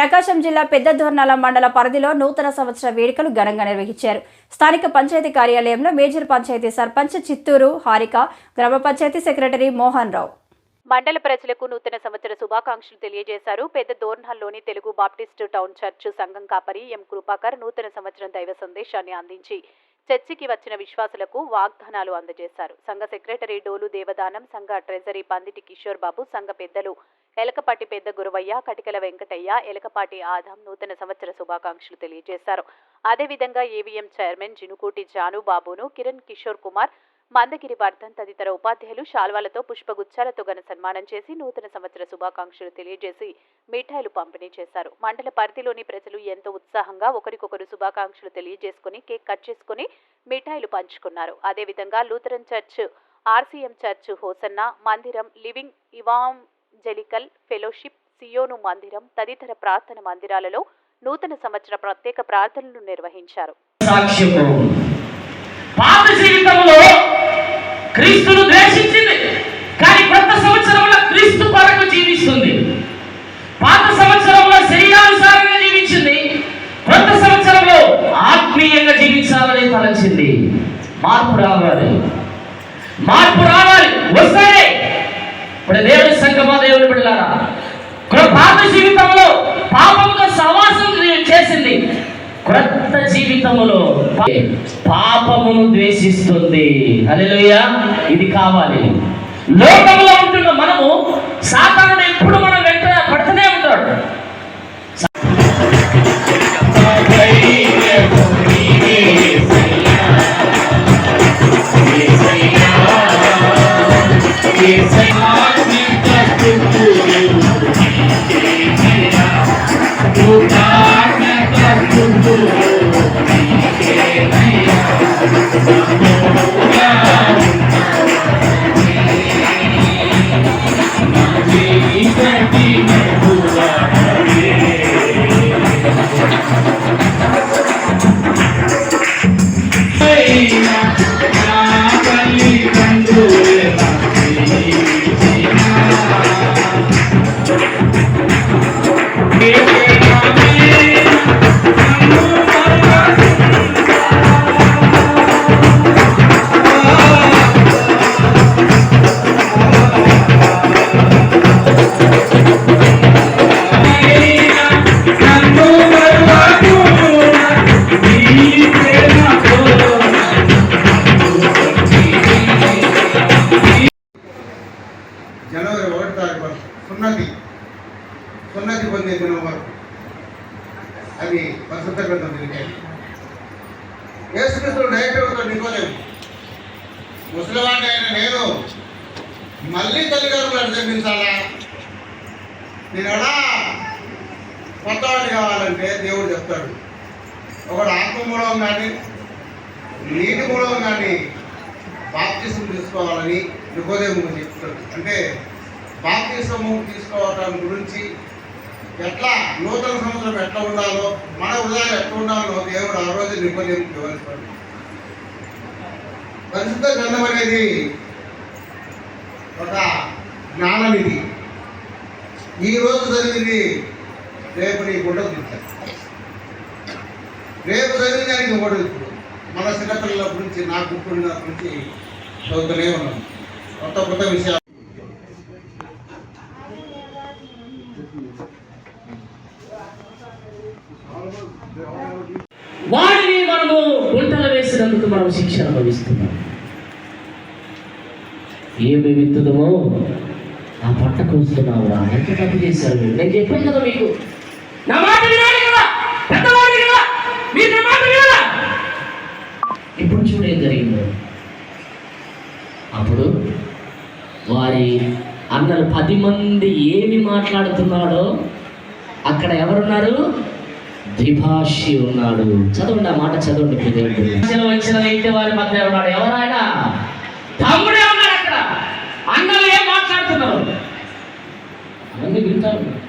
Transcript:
ప్రకాశం జిల్లా పెద్ద దోర్నాల మండల పరిధిలో నూతన సంవత్సర వేడుకలు ఘనంగా నిర్వహించారు. స్థానిక పంచాయతీ కార్యాలయంలో మేజర్ పంచాయతీ సర్పంచ్ చిత్తూరు హారిక గ్రామ పంచాయతీ సెక్రటరీ మోహన్ రావు. మండల ప్రజలకు నూతన సంవత్సర శుభాకాంక్షలు తెలియజేశారు. పెద్ద దోర్నహల్లోని తెలుగు బాప్టిస్టు టౌన్ చర్చ్ సంఘం కాపరి ఎం కృపాకర్ నూతన సంవత్సరం దైవ సందేశాన్ని అందించి చర్చికి వచ్చిన విశ్వాసులకు వాగ్దానాలు అందజేశారు. సంఘ సెక్రటరీ డోలు దేవదానం సంఘ ట్రెజరీ పందిటి కిషోర్ బాబు సంఘ పెద్దలు ఎలకపాటి పెద్ద గురువయ్య కటికల వెంకటయ్య ఎలకపాటి ఆదాం నూతన సంవత్సర శుభాకాంక్షలు తెలియజేశారు. అదేవిధంగా ఏవీఎం చైర్మన్ జినుకూటి జాను బాబును కిరణ్ కిషోర్ కుమార్ మందగిరి వర్ధన్ తదితర ఉపాధ్యాయులు శాల్వాలతో పుష్పగుచ్చాలతో ఘన సన్మానం చేసి నూతన సంవత్సర శుభాకాంక్షలు తెలియజేసి మిఠాయిలు పంపిణీ చేశారు. మండల పరిధిలోని ప్రజలు ఎంతో ఉత్సాహంగా ఒకరికొకరు శుభాకాంక్షలు తెలియజేసుకుని కేక్ కట్ చేసుకుని మిఠాయిలు పంచుకున్నారు. అదేవిధంగా Lutheran church RCM church Hosanna మందిరం లివింగ్ ఇవాంజలికల్ ఫెలోషిప్ సియోను మందిరం తదితర ప్రార్థన మందిరాలలో నూతన సంవత్సర ప్రత్యేక ప్రార్థనలు నిర్వహించారు. పాత జీవితంలో క్రీస్తును ద్వేషించింది. కానీ కొత్త సంవత్సరంలో క్రీస్తు కొరకు జీవిస్తుంది. పాత సంవత్సరంలో శరీరానుసారంగా జీవించింది. కొత్త సంవత్సరంలో ఆత్మీయంగా జీవించాలని తలంచింది. మార్పు రావాలి. మార్పు రావాలి. వస్తాయి. ఇప్పుడు దేవుడి సంగమా దేవుని బిడ్డలారా పాత జీవితంలో పాపంతో సవాసం చేసింది. క్రొత్త జీవితములో పాపమును ద్వేషిస్తుంది. హల్లెలూయా. ఇది కావాలి. లోకంలో ఉంటున్న మనము సాతానుడు ఎప్పుడు జనవరి ఒకటి పెడతారు వరకు సున్నతి. సున్నతి పొందే దినం వరకు. అది పరిశుద్ధ గ్రంథం తెలిపారు యేసుక్రీస్తుడు డైరెక్టర్తో నికోలేదు ముసలివాడి ఆయన నేను మళ్ళీ తల్లిదండ్రులు జన్మించాలా నేను ఎలా కొత్తవాడు కావాలంటే దేవుడు చెప్తాడు. ఒకడు ఆత్మ మూలం కానీ నీటి మూలం కానీ బాప్తిసం తీసుకోవాలని నికోదేముకు చెప్తాడు. అంటే బాప్తిసము తీసుకోవటం గురించి ఎట్లా నూతన సంవత్సరం ఎట్లా ఉండాలో మన ఉదయం ఎట్లా ఉండాలో దేవుడు ఆ రోజు నికోదేముకు వివరిస్తాడు పరిశుద్ధ గ్రంథం అనేది ఒక జ్ఞాననిధి ఈ రోజు చదివింది రేపు నీ గుడ్డ చూస్తారు రేపు చదివిన దానికి ఒకటి ఇప్పుడు. మన చిన్నపిల్లల గురించి నా గుర్తుండ గురించి చదువుతూనే ఉన్నాం. కొత్త కొత్త విషయాలు వాడిని మనము గుంటలు వేసినందుకు మనం శిక్ష అనుభవిస్తున్నాం. ఏమి విత్తుదమో ఆ పంట కోస్తున్నావురా ఎంత తప్పు చేశారు మీరు? నేను చెప్పాను కదా మీకు. నా మాట వినాలి కదా? పెద్దవాడు కదా? మీరు నా మాట వినాలా? ఇప్పుడు చూడు ఏం జరిగిందో. అప్పుడు వారి అన్నలు పది మంది ఏమి మాట్లాడుతున్నాడో అక్కడ ఎవరున్నారు? ద్విభాషి ఉన్నాడు. చదవండి ఆ మాట చదవండి వచ్చిన వారి మధ్య ఉన్నాడు. ఎవరైనా తమ్ముడే ఉన్నాడు అక్కడ. అన్నలు ఏం మాట్లాడుతున్నారు? అన్నీ వింటారు.